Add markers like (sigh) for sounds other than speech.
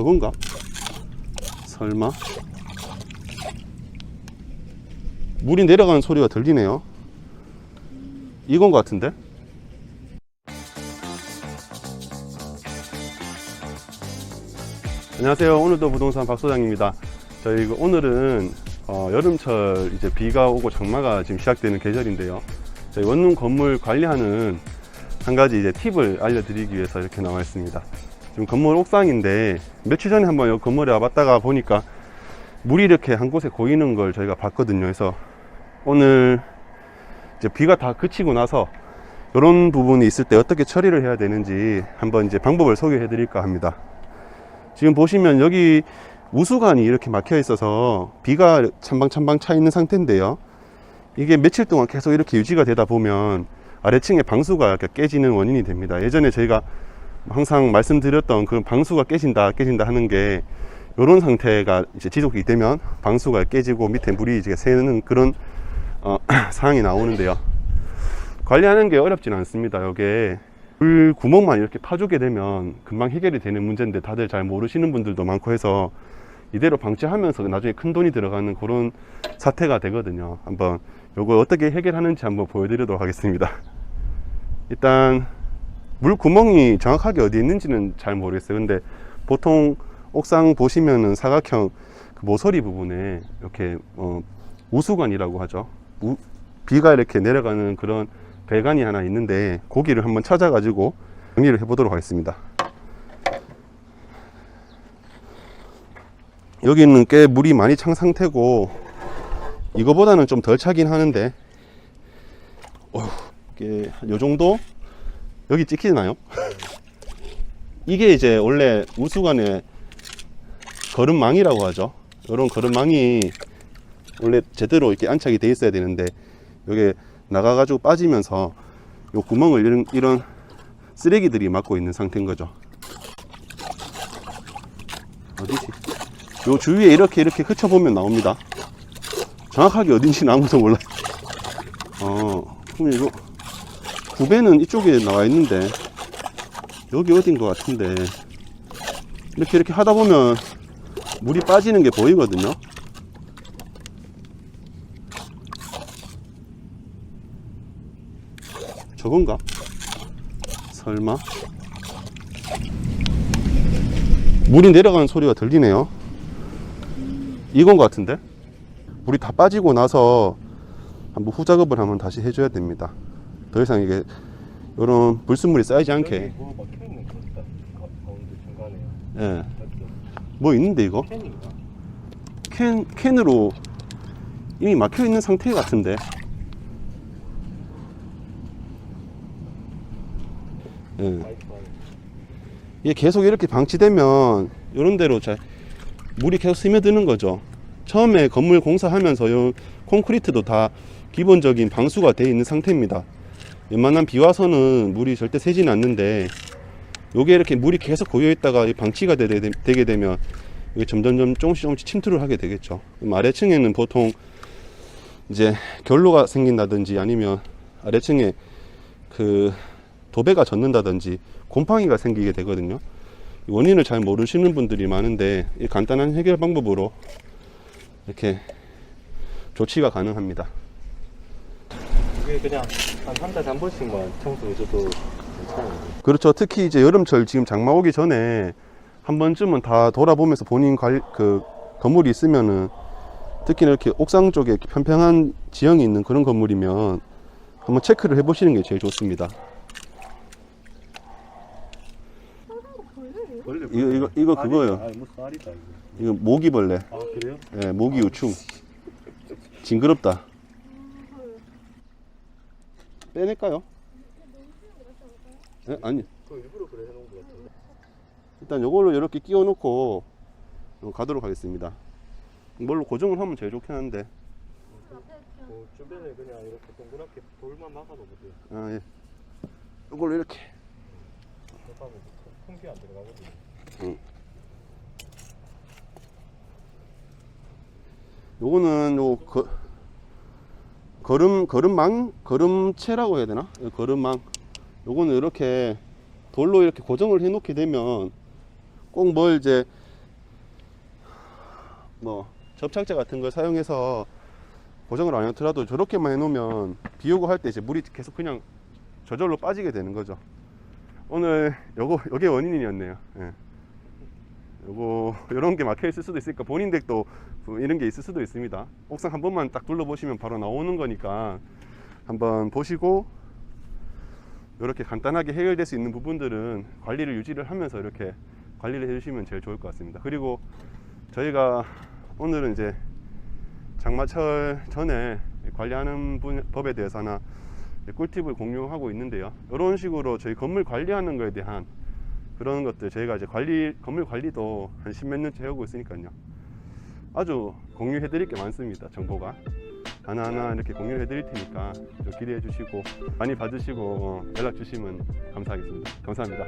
저건가? 설마? 물이 내려가는 소리가 들리네요. 이건 것 같은데? 안녕하세요. 오늘도 부동산 박 소장입니다. 저희 그 오늘은 어, 여름철 이제 비가 오고 장마가 지금 시작되는 계절인데요. 저희 원룸 건물 관리하는 한 가지 이제 팁을 알려드리기 위해서 이렇게 나와 있습니다. 지금 건물 옥상인데 며칠 전에 한번 이 건물에 와봤다가 보니까 물이 이렇게 한 곳에 고이는 걸 저희가 봤거든요. 그래서 오늘 이제 비가 다 그치고 나서 이런 부분이 있을 때 어떻게 처리를 해야 되는지 한번 이제 방법을 소개해 드릴까 합니다. 지금 보시면 여기 우수관이 이렇게 막혀 있어서 비가 찬방찬방 차 있는 상태인데요. 이게 며칠 동안 계속 이렇게 유지가 되다 보면 아래층에 방수가 깨지는 원인이 됩니다. 예전에 저희가 항상 말씀드렸던 그 방수가 깨진다, 깨진다 하는 게 이런 상태가 이제 지속이 되면 방수가 깨지고 밑에 물이 이제 새는 그런 어, (clears throat) 상황이 나오는데요. 관리하는 게 어렵진 않습니다. 이게 물 구멍만 이렇게 파주게 되면 금방 해결이 되는 문제인데 다들 잘 모르시는 분들도 많고 해서 이대로 방치하면서 나중에 큰 돈이 들어가는 그런 사태가 되거든요. 한번 요거 어떻게 해결하는지 한번 보여드리도록 하겠습니다. 일단 물 구멍이 정확하게 어디 있는지는 잘 모르겠어요. 근데 보통 옥상 보시면은 사각형 그 모서리 부분에 이렇게 어, 우수관이라고 하죠. 우- 비가 이렇게 내려가는 그런 배관이 하나 있는데 고기를 한번 찾아가지고 정리를 해보도록 하겠습니다. 여기는 꽤 물이 많이 찬 상태고 이거보다는 좀 덜 차긴 하는데 어휴, 이게 요 정도 여기 찍히나요? (laughs) 이게 이제 원래 우수관의 거름망이라고 하죠. 이런 거름망이 원래 제대로 이렇게 안착이 돼 있어야 되는데 이게 나가가지고 빠지면서 요 구멍을 이런, 이런 쓰레기들이 막고 있는 상태인 거죠. 어디지? 요 주위에 이렇게 이렇게 흩쳐보면 나옵니다. 정확하게 어딘지는 아무도 몰라요. 어, 그럼 이거 구배는 이쪽에 나와 있는데 여기 어딘 것 같은데 이렇게 이렇게 하다 보면 물이 빠지는 게 보이거든요. 저건가? 설마? 물이 내려가는 소리가 들리네요. 이건 것 같은데? 물이 다 빠지고 나서 한번 후작업을 한번 다시 해줘야 됩니다. 더 이상 이게 이런 불순물이 쌓이지 않게. 뭐 막혀 있는 것 같다. 가- 가운데 중간에 예. 뭐 있는데 이거? 캔인가? 캔 캔으로 이미 막혀 있는 상태 같은데. 예. 안에. 이게 계속 이렇게 방치되면 이런 데로 잘 물이 계속 스며드는 거죠. 처음에 건물 공사하면서 요 콘크리트도 다 기본적인 방수가 되어 있는 상태입니다. 웬만한 비 와서는 물이 절대 새지는 않는데 요게 이렇게 물이 계속 고여 있다가 이 방치가 되게 되면 이게 점점점 조금씩 조금씩 침투를 하게 되겠죠. 아래층에는 보통 이제 결로가 생긴다든지 아니면 아래층에 그 도배가 젖는다든지 곰팡이가 생기게 되거든요. 이 원인을 잘 모르시는 분들이 많은데 이 간단한 해결 방법으로 이렇게 조치가 가능합니다. 이게 그냥 한 한 달에 한 번씩만 청소 해줘도 괜찮아요. 그렇죠. 특히 이제 여름철 지금 장마 오기 전에 한 번쯤은 다 돌아보면서 본인 관, 그 건물이 있으면은 특히 이렇게 옥상 쪽에 이렇게 평평한 지형이 있는 그런 건물이면 한번 체크를 해보시는 게 제일 좋습니다. 이거 이거 이거 그거예요. 아, 무슨 알이다 이거. 이거 모기벌레. 아 그래요? 예, 모기 우충. 징그럽다. 빼낼까요? 예? 아니. 그 일부러 그래 해놓은 것 같은데. 일단 요걸로 이렇게 끼워 놓고 가도록 하겠습니다. 뭘로 고정을 하면 제일 좋긴 한데. 그 주변에 그냥 이렇게 동그랗게 돌만 막아놓으면 돼요. 아, 예. 요걸로 이렇게. 큰비 안 들어가거든요. 요거는 요 거, 걸음 걸음망 걸음체라고 해야 되나? 요 걸음망. 요거는 이렇게 돌로 이렇게 고정을 해 놓게 되면 꼭 뭘 이제 뭐 접착제 같은 걸 사용해서 고정을 안 해더라도 저렇게만 해 놓으면 비 오고 할 때 이제 물이 계속 그냥 저절로 빠지게 되는 거죠. 오늘 요거 요게 원인이었네요. 예. 요거 요런 게 막혀 있을 수도 있으니까 본인 뭐 이런 게 있을 수도 있습니다. 옥상 한 번만 딱 둘러보시면 바로 나오는 거니까 한번 보시고 이렇게 간단하게 해결될 수 있는 부분들은 관리를 유지를 하면서 이렇게 관리를 해주시면 제일 좋을 것 같습니다. 그리고 저희가 오늘은 이제 장마철 전에 관리하는 분- 법에 대해서 하나 꿀팁을 공유하고 있는데요. 이런 식으로 저희 건물 관리하는 거에 대한 그런 것들 저희가 이제 관리 건물 관리도 한 십 몇 년째 해오고 있으니까요. 아주 공유해 드릴 게 많습니다. 정보가 하나하나 이렇게 공유해 드릴 테니까 좀 기대해 주시고 많이 봐주시고 어, 연락 주시면 감사하겠습니다. 감사합니다.